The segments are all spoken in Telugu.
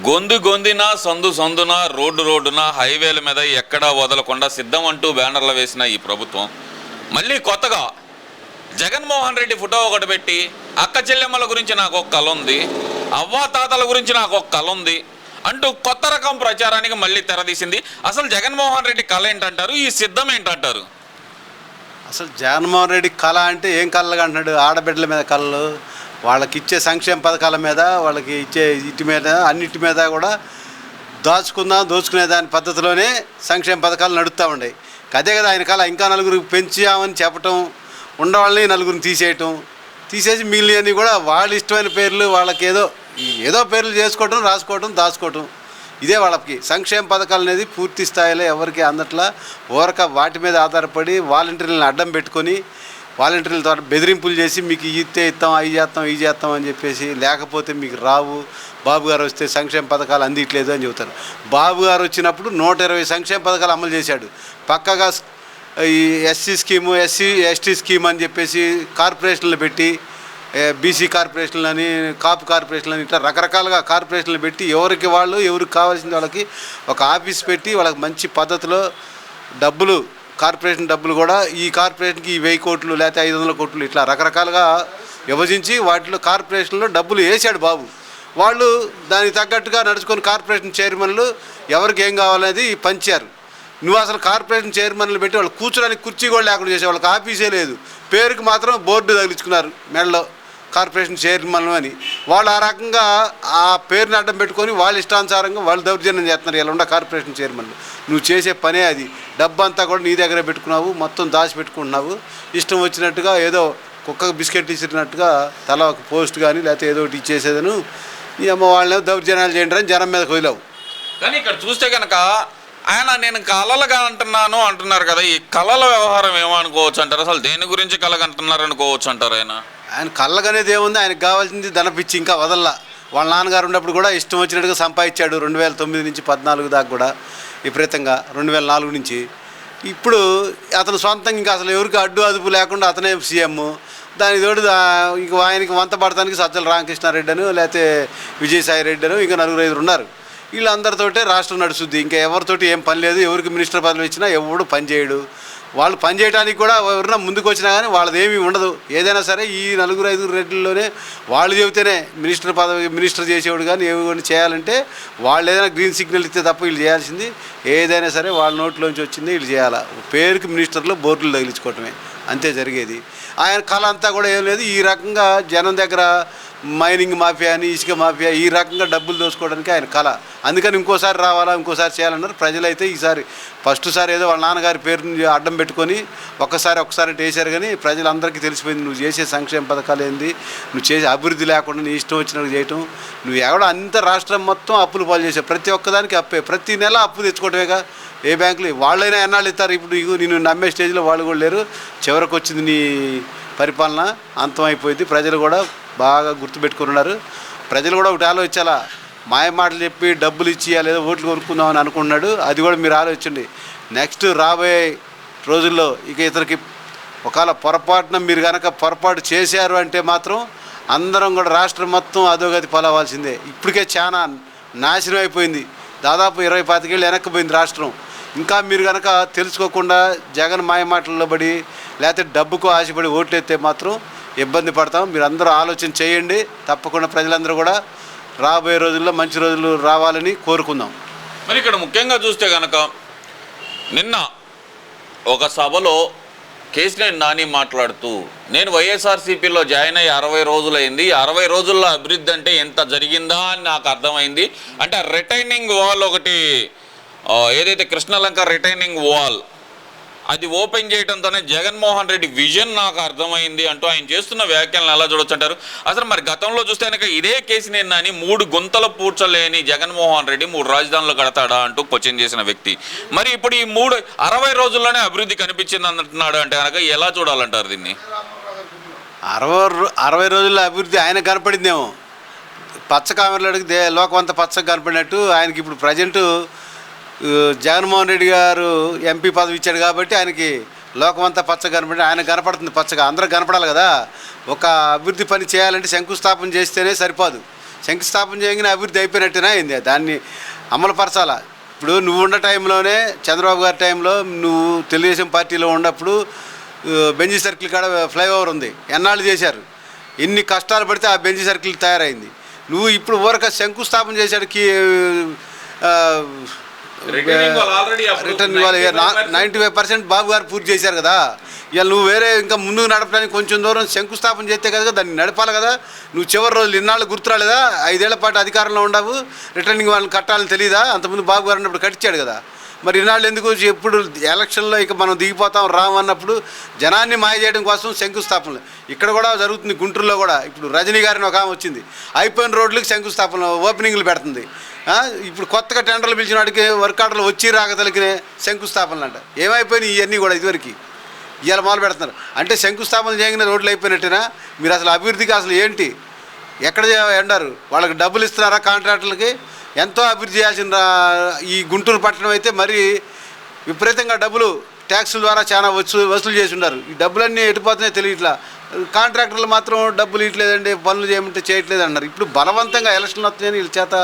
గొంతు గొందిన సందు సందున రోడ్డు రోడ్డున హైవేల మీద ఎక్కడా వదలకుండా సిద్ధం అంటూ బ్యానర్లు వేసిన ఈ ప్రభుత్వం. మళ్ళీ కొత్తగా జగన్మోహన్ రెడ్డి ఫోటో ఒకటి పెట్టి అక్క చెల్లెమ్మల గురించి నాకు ఒక కళ ఉంది అవ్వా తాతల గురించి నాకు ఒక కళ ఉంది అంటూ కొత్త రకం ప్రచారానికి మళ్ళీ తెరదీసింది. అసలు జగన్మోహన్ రెడ్డి కళ ఏంటంటారు? ఈ సిద్ధం ఏంటంటారు? అసలు జగన్మోహన్ రెడ్డి కళ అంటే ఏం కళలుగా అంటున్నాడు? ఆడబిడ్డల మీద కళలు వాళ్ళకి ఇచ్చే సంక్షేమ పథకాల మీద వాళ్ళకి ఇచ్చే ఇటు మీద అన్నిటి మీద కూడా దాచుకుందాం దోచుకునే దాని పద్ధతిలోనే సంక్షేమ పథకాలు నడుస్తూ ఉన్నాయి. అదే కదా ఆయన కాల ఇంకా నలుగురికి పెంచామని చెప్పటం ఉండవాళ్ళని నలుగురిని తీసేయటం తీసేసి మిగిలినవి కూడా వాళ్ళ ఇష్టమైన పేర్లు వాళ్ళకి ఏదో ఏదో పేర్లు చేసుకోవటం రాసుకోవటం దాచుకోవటం. ఇదే వాళ్ళకి. సంక్షేమ పథకాలు అనేది పూర్తి స్థాయిలో ఎవరికి అందట్లా ఊరక వాటి మీద ఆధారపడి వాలంటీర్లను అడ్డం పెట్టుకొని వాలంటీర్ల ద్వారా బెదిరింపులు చేసి మీకు ఇస్తే ఇస్తాం అవి చేస్తాం ఇవి చేస్తాం అని చెప్పేసి లేకపోతే మీకు రావు. బాబు గారు వస్తే సంక్షేమ పథకాలు అందిట్లేదు అని చెబుతారు. బాబు గారు వచ్చినప్పుడు నూట ఇరవై సంక్షేమ పథకాలు అమలు చేశాడు. పక్కగా ఈ SC scheme SC ST scheme అని చెప్పేసి కార్పొరేషన్లు పెట్టి బీసీ కార్పొరేషన్లు అని కాపు కార్పొరేషన్లు అని ఇట్లా రకరకాలుగా కార్పొరేషన్లు పెట్టి ఎవరికి వాళ్ళు ఎవరికి కావాల్సిన వాళ్ళకి ఒక ఆఫీస్ పెట్టి వాళ్ళకి మంచి పద్ధతిలో డబ్బులు కార్పొరేషన్ డబ్బులు కూడా ఈ కార్పొరేషన్కి ఈ వెయ్యి కోట్లు లేకపోతే ఐదు వందల కోట్లు ఇట్లా రకరకాలుగా విభజించి వాటిలో కార్పొరేషన్లో డబ్బులు వేసాడు బాబు. వాళ్ళు దానికి తగ్గట్టుగా నడుచుకొని కార్పొరేషన్ చైర్మన్లు ఎవరికి ఏం కావాలనేది పంచారు. నువ్వు అసలు కార్పొరేషన్ చైర్మన్లు పెట్టి వాళ్ళు కూర్చోడానికి కుర్చీ కూడా లేకుండా చేసే వాళ్ళకి ఆఫీసే లేదు. పేరుకి మాత్రం బోర్డు తగిలించుకున్నారు మెడలో. కార్పొరేషన్ చైర్మన్ అని. వాళ్ళు ఆ రకంగా ఆ పేరుని అడ్డం పెట్టుకొని వాళ్ళ ఇష్టానుసారంగా వాళ్ళు దౌర్జన్యం చేస్తున్నారు. ఇలా ఉండ కార్పొరేషన్ చైర్మన్లు. నువ్వు చేసే పనే అది. డబ్బంతా కూడా నీ దగ్గర పెట్టుకున్నావు. మొత్తం దాచిపెట్టుకుంటున్నావు ఇష్టం వచ్చినట్టుగా ఏదో కుక్కకు బిస్కెట్ ఇచ్చినట్టుగా తల ఒక పోస్ట్ కానీ లేకపోతే ఏదో ఒకటి ఇచ్చేసేదను. ఈ అమ్మ వాళ్ళని దౌర్జన్యాలు చేయండి అని జనం మీద వదిలావు కానీ ఇక్కడ చూస్తే కనుక ఆయన నేను కళలుగా అంటున్నాను అంటున్నారు కదా. ఈ కళల వ్యవహారం ఏమనుకోవచ్చు అంటారు? అసలు దేని గురించి కలగంటున్నారు అనుకోవచ్చు అంటారు ఆయన? ఆయన కళ్ళగనేది ఏముంది ఆయనకు కావాల్సింది ధనపిచ్చి ఇంకా వదల్లా. వాళ్ళ నాన్నగారు ఉన్నప్పుడు కూడా ఇష్టం వచ్చినట్టుగా సంపాదించాడు రెండు వేల తొమ్మిది నుంచి పద్నాలుగు దాకా కూడా విపరీతంగా రెండు వేల నాలుగు నుంచి. ఇప్పుడు అతను సొంతంగా ఇంకా అసలు ఎవరికి అడ్డు అదుపు లేకుండా అతనే సీఎం. దాని తోడు ఇంక ఆయనకి వంత పడటానికి సజ్జల రామకృష్ణారెడ్డి అని లేకపోతే విజయసాయి రెడ్డి అని ఇంకా నలుగురు ఐదుగురు ఉన్నారు. వీళ్ళందరితోటే రాష్ట్రం నడుస్తుంది. ఇంకా ఎవరితోటి ఏం పని లేదు ఎవరికి మినిస్టర్ పదవి ఇచ్చినా ఎవడు పని చేయడు. వాళ్ళు పనిచేయడానికి కూడా ఎవరన్నా ముందుకు వచ్చినా కానీ వాళ్ళది ఏమీ ఉండదు. ఏదైనా సరే ఈ నలుగురు ఐదుగురు రెడ్డిల్లోనే వాళ్ళు చెబితేనే మినిస్టర్ పదవి మినిస్టర్ చేసేవాడు కానీ ఏమి చేయాలంటే వాళ్ళు ఏదైనా గ్రీన్ సిగ్నల్ ఇస్తే తప్ప వీళ్ళు చేయాల్సింది ఏదైనా సరే వాళ్ళ నోట్లోంచి వచ్చింది వీళ్ళు చేయాలా. పేరుకి మినిస్టర్లో బోర్డులు తగిలించుకోవటమే. అంతే జరిగేది. ఆయన కళ అంతా కూడా ఏం లేదు. ఈ రకంగా జనం దగ్గర మైనింగ్ మాఫియా అని ఇసుక మాఫియా ఈ రకంగా డబ్బులు దోసుకోవడానికి ఆయన కళ. అందుకని ఇంకోసారి రావాలా ఇంకోసారి చేయాలన్నారు. ప్రజలైతే ఈసారి ఫస్ట్ సారి ఏదో వాళ్ళ నాన్నగారి పేరుని అడ్డం పెట్టుకొని ఒక్కసారి ఒక్కసారి అంటే వేశారు కానీ ప్రజలందరికీ తెలిసిపోయింది నువ్వు చేసే సంక్షేమ పథకాలు ఏంది? నువ్వు చేసే అభివృద్ధి లేకుండా నీ ఇష్టం వచ్చినట్టు చేయటం. నువ్వు ఎవడో అంత రాష్ట్రం మొత్తం అప్పులు పాలు చేసావు ప్రతి ఒక్కదానికి అప్పే. ప్రతి నెల అప్పు తెచ్చుకోవటమేగా? ఏ బ్యాంకులు? వాళ్ళైనా ఎన్నాళ్ళు ఇస్తారు? ఇప్పుడు నేను నమ్మే స్టేజ్లో వాళ్ళు కూడా లేరు. చివరికి వచ్చింది నీ పరిపాలన అంతమైపోయింది. ప్రజలు కూడా బాగా గుర్తుపెట్టుకుని ఉన్నారు ప్రజలు కూడా ఒకటి ఆలోచించాలా మాయ మాటలు చెప్పి డబ్బులు ఇచ్చి లేదా ఓట్లు కొనుక్కుందామని అనుకున్నాడు అది కూడా మీరు ఆలోచించండి. నెక్స్ట్ రాబోయే రోజుల్లో ఇక ఇతనికి ఒకవేళ పొరపాటున మీరు కనుక పొరపాటు చేశారు అంటే మాత్రం అందరం కూడా రాష్ట్రం మొత్తం అధోగతి పాలవాల్సిందే. ఇప్పటికే చాలా నాశనం అయిపోయింది. దాదాపు ఇరవై పాతికేళ్ళు వెనక్కిపోయింది రాష్ట్రం. ఇంకా మీరు కనుక తెలుసుకోకుండా జగన్ మాయ మాటల్లో పడి లేకపోతే డబ్బుకు ఆశపడి ఓట్లెత్తే మాత్రం ఇబ్బంది పడతాం. మీరు అందరూ ఆలోచన చేయండి. తప్పకుండా ప్రజలందరూ కూడా రాబోయే రోజుల్లో మంచి రోజులు రావాలని కోరుకుందాం. మరి ఇక్కడ ముఖ్యంగా చూస్తే కనుక నిన్న ఒక సభలో కేసినేని నాని మాట్లాడుతూ నేను వైఎస్ఆర్సీపీలో జాయిన్ అయ్యి అరవై రోజులైంది. అరవై రోజుల్లో అభివృద్ధి అంటే ఎంత జరిగిందా అని నాకు అర్థమైంది. అంటే రిటైనింగ్ వాల్ ఒకటి ఏదైతే కృష్ణలంక రిటైనింగ్ వాల్ అది ఓపెన్ చేయడంతోనే జగన్మోహన్ రెడ్డి విజన్ నాకు అర్థమైంది అంటూ ఆయన చేస్తున్న వ్యాఖ్యలను ఎలా చూడొచ్చు అంటారు? అసలు మరి గతంలో చూస్తే కనుక ఇదే నేను అని మూడు గుంతలు పూడ్చలేని జగన్మోహన్ రెడ్డి మూడు రాజధానులు కడతాడా అంటూ క్వశ్చన్ చేసిన వ్యక్తి. మరి ఇప్పుడు ఈ మూడు అరవై రోజుల్లోనే అభివృద్ధి కనిపించింది అంటున్నాడు అంటే కనుక ఎలా చూడాలంటారు దీన్ని? అరవై రో- అరవై రోజుల్లో అభివృద్ధి ఆయన కనపడిందేమో. పచ్చ కామెరలకు అడిగితే లోకమంతా పచ్చగా కనపడినట్టు ఆయనకి ఇప్పుడు ప్రజెంటు జగన్మోహన్ రెడ్డి గారు ఎంపీ పదవి ఇచ్చాడు కాబట్టి ఆయనకి లోకమంతా పచ్చగా కనపడి ఆయన కనపడుతుంది పచ్చగా. అందరూ కనపడాలి కదా. ఒక అభివృద్ధి పని చేయాలంటే శంకుస్థాపన చేస్తేనే సరిపోదు. శంకుస్థాపన చేయగానే అభివృద్ధి అయిపోయినట్టునే అయింది. దాన్ని అమలుపరచాలా ఇప్పుడు నువ్వు ఉన్న టైంలోనే చంద్రబాబు గారి టైంలో నువ్వు తెలుగుదేశం పార్టీలో ఉన్నప్పుడు బెంజీ సర్కిల్ కాడ ఫ్లైఓవర్ ఉంది. ఎన్నాళ్ళు చేశారు? ఎన్ని కష్టాలు పడితే ఆ బెంజీ సర్కిల్ తయారైంది. నువ్వు ఇప్పుడు ఊరక శంకుస్థాపన చేశాడు రిటర్న్ ఇవ్వాలి 95% నైంటీ ఫైవ్ పర్సెంట్ బాబు గారు పూర్తి చేశారు కదా. ఇవాళ నువ్వు వేరే ఇంకా ముందుకు నడపడానికి కొంచెం దూరం శంకుస్థాపన చేస్తే కదా దాన్ని నడపాలి కదా. నువ్వు చివరి రోజులు ఇన్నాళ్ళు గుర్తురాలేదా? ఐదేళ్ళ పాటు అధికారంలో ఉండవు. రిటర్నింగ్ వాళ్ళని కట్టాలని తెలియదా అంతకుముందు బాబు గారు ఉన్నప్పుడు కట్టించాడు కదా. మరి ఇన్నాళ్ళు ఎందుకు ఎప్పుడు ఎలక్షన్లో ఇక మనం దిగిపోతాం రాము అన్నప్పుడు జనాన్ని మాయ చేయడం కోసం శంకుస్థాపనలు. ఇక్కడ కూడా జరుగుతుంది గుంటూరులో కూడా. ఇప్పుడు రజనీ గారిని ఒక ఆమె వచ్చింది. అయిపోయిన రోడ్లకు శంకుస్థాపన ఓపెనింగ్లు పెడుతుంది. ఇప్పుడు కొత్తగా టెండర్లు పిలిచిన వాడికి వర్క్ ఆర్డర్లు వచ్చి రాకతలకి శంకుస్థాపనలు అంట. ఏమైపోయినాయి ఇవన్నీ కూడా ఇదివరకు? ఇవాళ మొదలు పెడుతున్నారు. అంటే శంకుస్థాపన చేయగానే రోడ్లు అయిపోయినట్టేనా? మీరు అసలు అభివృద్ధికి అసలు ఏంటి? ఎక్కడ ఎండారు వాళ్ళకి డబ్బులు ఇస్తున్నారా కాంట్రాక్టులకి ఎంతో అభివృద్ధి చేయాల్సిన ఈ గుంటూరు పట్టణం అయితే మరి విపరీతంగా డబ్బులు ట్యాక్సుల ద్వారా చాలా వసూలు వసూలు చేసి ఉన్నారు. ఈ డబ్బులన్నీ ఎటుపోతున్నాయో తెలియట్లా. కాంట్రాక్టర్లు మాత్రం డబ్బులు ఇట్లేదండి పనులు చేయమంటే చేయట్లేదు అన్నారు. ఇప్పుడు బలవంతంగా ఎలక్షన్లు వస్తున్నాయని వీళ్ళ చేత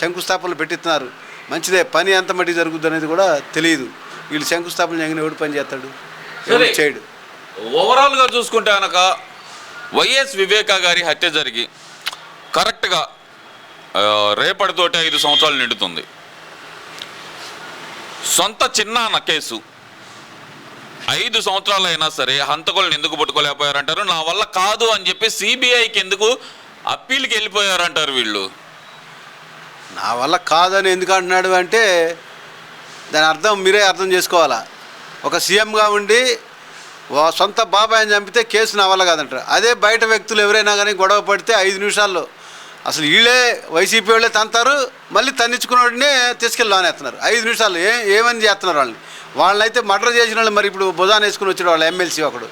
శంకుస్థాపనలు పెట్టిస్తున్నారు. మంచిదే పని ఎంత మట్టి జరుగుద్ది అనేది కూడా తెలియదు. వీళ్ళు శంకుస్థాపన చేయగానే ఎవడు పని చేస్తాడు. చేయడు. ఓవరాల్గా చూసుకుంటే కనుక వైఎస్ వివేకా గారి హత్య జరిగి కరెక్ట్గా రేపటితోటి ఐదు సంవత్సరాలు నిండుతుంది. సొంత చిన్నాన్న కేసు ఐదు సంవత్సరాలు అయినా సరే హంతకులను ఎందుకు పట్టుకోలేకపోయారంటారు? నా వల్ల కాదు అని చెప్పి సిబిఐకి ఎందుకు అప్పీల్కి వెళ్ళిపోయారంటారు వీళ్ళు? నా వల్ల కాదని ఎందుకు అంటున్నాడు అంటే దాని అర్థం మీరే అర్థం చేసుకోవాలా? ఒక సీఎంగా ఉండి సొంత బాబాయిని చంపితే కేసు నా వల్ల కాదంటారు. అదే బయట వ్యక్తులు ఎవరైనా కానీ గొడవ పడితే ఐదు నిమిషాల్లో అసలు వీళ్ళే వైసీపీ వాళ్ళే తంతారు మళ్ళీ తన్నించుకున్నోడినే తీసుకెళ్ళి లోనేస్తున్నారు. ఐదు నిమిషాలు ఏ ఏమని చేస్తున్నారు వాళ్ళని? వాళ్ళనైతే మర్డర్ చేసిన వాళ్ళు మరి ఇప్పుడు భుజాన్ వేసుకుని వచ్చాడు వాళ్ళ ఎమ్మెల్సీ ఒకడు.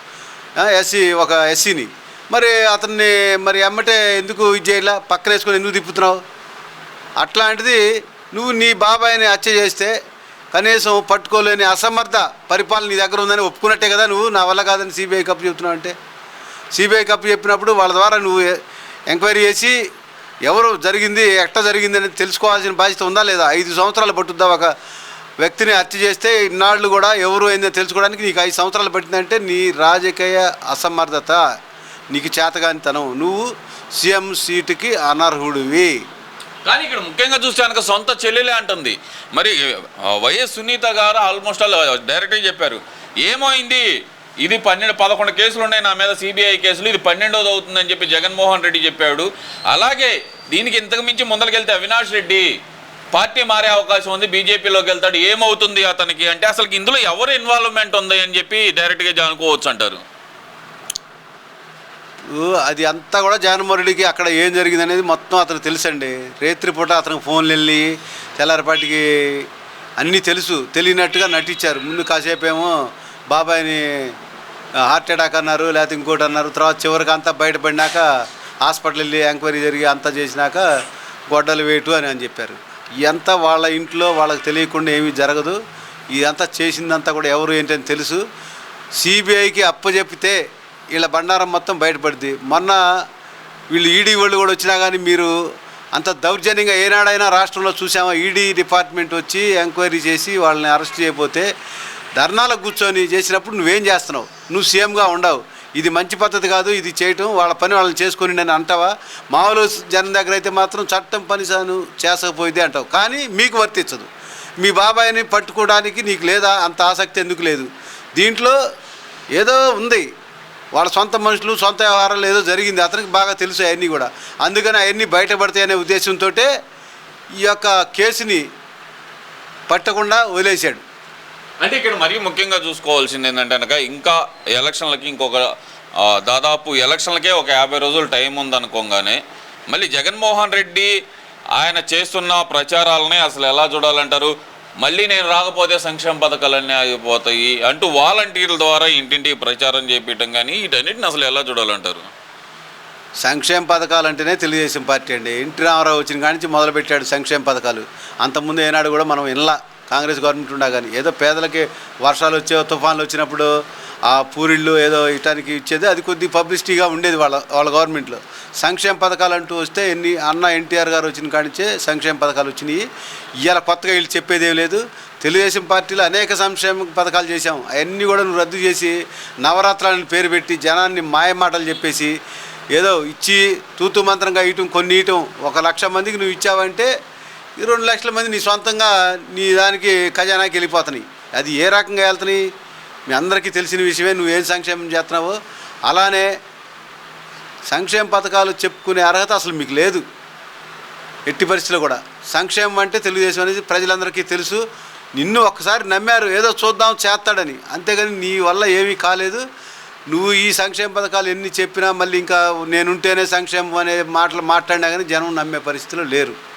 ఎస్సీ ఒక ఎస్సీని. మరి అతన్ని మరి ఎమ్మటే ఎందుకు ఇది చేయలే? పక్కన వేసుకొని ఎందుకు తిప్పుతున్నావు? అట్లాంటిది నువ్వు నీ బాబాయ్ని హత్య చేస్తే కనీసం పట్టుకోలేని అసమర్థ పరిపాలన నీ దగ్గర ఉందని ఒప్పుకున్నట్టే కదా నువ్వు? నా వల్ల కాదని సిబిఐ కప్పు చెప్తున్నావు అంటే. సిబిఐ కప్పు చెప్పినప్పుడు వాళ్ళ ద్వారా నువ్వు ఎంక్వైరీ చేసి ఎవరు జరిగింది ఎట్ట జరిగింది అనేది తెలుసుకోవాల్సిన బాధ్యత ఉందా లేదా? ఐదు సంవత్సరాలు పట్టుద్దా ఒక వ్యక్తిని హత్య చేస్తే ఇన్నాళ్ళు కూడా ఎవరు అయిందో తెలుసుకోవడానికి నీకు ఐదు సంవత్సరాలు పట్టిందంటే నీ రాజకీయ అసమర్థత నీకు చేతగానితనం. నువ్వు సీఎం సీటుకి అనర్హుడివి. కానీ ఇక్కడ ముఖ్యంగా చూస్తే కనుక సొంత చెల్లెలే అంటుంది. మరి వైఎస్ సునీత గారు ఆల్మోస్ట్ ఆల్ డైరెక్ట్గా చెప్పారు. ఏమైంది? ఇది పన్నెండు పదకొండు కేసులు ఉన్నాయి నా మీద సిబిఐ కేసులు. ఇది పన్నెండోది అవుతుందని చెప్పి జగన్మోహన్ రెడ్డి చెప్పాడు. అలాగే దీనికి ఇంతకు మించి ముందరకెళ్తే అవినాష్ రెడ్డి. పార్టీ మారే అవకాశం ఉంది బీజేపీలోకి వెళ్తాడు ఏమవుతుంది అతనికి? అంటే అసలు ఇందులో ఎవరు ఇన్వాల్వ్మెంట్ ఉంది అని చెప్పి డైరెక్ట్గా అనుకోవచ్చు అంటారు. అది అంతా కూడా జగన్మోహన్ రెడ్డికి అక్కడ ఏం జరిగింది అనేది మొత్తం అతనికి తెలుసండి. రేత్రి పూట అతనికి ఫోన్లు వెళ్ళి తెల్లారిపాటికి అన్నీ తెలుసు తెలియనట్టుగా నటించారు. ముందు కాసేపేమో బాబాయ్ని హార్ట్ అటాక్ అన్నారు లేకపోతే ఇంకోటి అన్నారు. తర్వాత చివరికి అంతా బయటపడినాక హాస్పిటల్ వెళ్ళి ఎంక్వైరీ జరిగి అంతా చేసినాక గొడ్డలు వేటు అని అని చెప్పారు. ఎంత వాళ్ళ ఇంట్లో వాళ్ళకి తెలియకుండా ఏమీ జరగదు. ఇదంతా చేసిందంతా కూడా ఎవరు ఏంటని తెలుసు. సిబిఐకి అప్పచెప్పితే వీళ్ళ బండారం మొత్తం బయటపడింది మొన్న వీళ్ళు ఈడీ వాళ్ళు కూడా వచ్చినా కానీ మీరు అంత దౌర్జన్యంగా ఏనాడైనా రాష్ట్రంలో చూసామా? ఈడీ డిపార్ట్మెంట్ వచ్చి ఎంక్వైరీ చేసి వాళ్ళని అరెస్ట్ చేయకపోతే ధర్నాలకు కూర్చొని చేసినప్పుడు నువ్వేం చేస్తున్నావు? నువ్వు సీఎంగా ఉండవు. ఇది మంచి పద్ధతి కాదు ఇది చేయటం వాళ్ళ పని వాళ్ళని చేసుకొని నేను అంటావా? మామూలు జనం దగ్గర అయితే మాత్రం చట్టం పని సాను చేసకపోయింది అంటావు. కానీ మీకు వర్తించదు. మీ బాబాయిని పట్టుకోవడానికి నీకు లేదా? అంత ఆసక్తి ఎందుకు లేదు? దీంట్లో ఏదో ఉంది. వాళ్ళ సొంత మనుషులు సొంత వ్యవహారాలు ఏదో జరిగింది. అతనికి బాగా తెలుసు అవన్నీ కూడా. అందుకని అవన్నీ బయటపడతాయి అనే ఉద్దేశంతో ఈ యొక్క కేసుని పట్టకుండా వదిలేశాడు. అంటే ఇక్కడ మరీ ముఖ్యంగా చూసుకోవాల్సింది ఏంటంటే కనుక ఇంకా ఎలక్షన్లకి ఇంకొక దాదాపు ఎలక్షన్లకే ఒక యాభై రోజులు టైం ఉందనుకోగానే మళ్ళీ జగన్మోహన్ రెడ్డి ఆయన చేస్తున్న ప్రచారాలని అసలు ఎలా చూడాలంటారు? మళ్ళీ నేను రాకపోతే సంక్షేమ పథకాలన్నీ ఆగిపోతాయి అంటూ వాలంటీర్ల ద్వారా ఇంటింటికి ప్రచారం చేపించడం కానీ వీటన్నిటిని అసలు ఎలా చూడాలంటారు? సంక్షేమ పథకాలు అంటేనే తెలుగుదేశం పార్టీ అండి. ఎన్టీ రామారావు వచ్చిన కానించి మొదలుపెట్టాడు సంక్షేమ పథకాలు. అంతకుముందు ఏనాడు కూడా మనం వినలా. కాంగ్రెస్ గవర్నమెంట్ ఉన్నా కానీ ఏదో పేదలకి వర్షాలు వచ్చే తుఫాన్లు వచ్చినప్పుడు ఆ పూరిళ్ళు ఏదో ఇటానికి ఇచ్చేది అది కొద్ది పబ్లిసిటీగా ఉండేది వాళ్ళ వాళ్ళ గవర్నమెంట్లో. సంక్షేమ పథకాలు అంటూ వస్తే ఎన్ని అన్న ఎన్టీఆర్ గారు వచ్చిన కానించే సంక్షేమ పథకాలు వచ్చినాయి. ఇవాళ కొత్తగా వీళ్ళు చెప్పేదేం లేదు. తెలుగుదేశం పార్టీలో అనేక సంక్షేమ పథకాలు చేశాం. అవన్నీ కూడా నువ్వు రద్దు చేసి నవరాత్రాలను పేరు పెట్టి జనాన్ని మాయమాటలు చెప్పేసి ఏదో ఇచ్చి తూతు మంత్రంగా ఇయటం కొన్ని ఇయటం ఒక లక్ష మందికి నువ్వు ఇచ్చావంటే ఈ రెండు లక్షల మంది నీ సొంతంగా నీ దానికి ఖజానాకి వెళ్ళిపోతున్నాయి. అది ఏ రకంగా వెళ్తున్నాయి? మీ అందరికీ తెలిసిన విషయమే నువ్వు ఏం సంక్షేమం చేస్తున్నావో? అలానే సంక్షేమ పథకాలు చెప్పుకునే అర్హత అసలు మీకు లేదు. ఎట్టి పరిస్థితుల్లో కూడా. సంక్షేమం అంటే తెలుగుదేశం అనేది ప్రజలందరికీ తెలుసు. నిన్ను ఒక్కసారి నమ్మారు ఏదో చూద్దాం చేస్తాడని. అంతేగాని నీ వల్ల ఏమీ కాలేదు. నువ్వు ఈ సంక్షేమ పథకాలు ఎన్ని చెప్పినా మళ్ళీ ఇంకా నేనుంటేనే సంక్షేమం అనే మాటలు మాట్లాడినా కానీ జనం నమ్మే పరిస్థితిలో లేరు.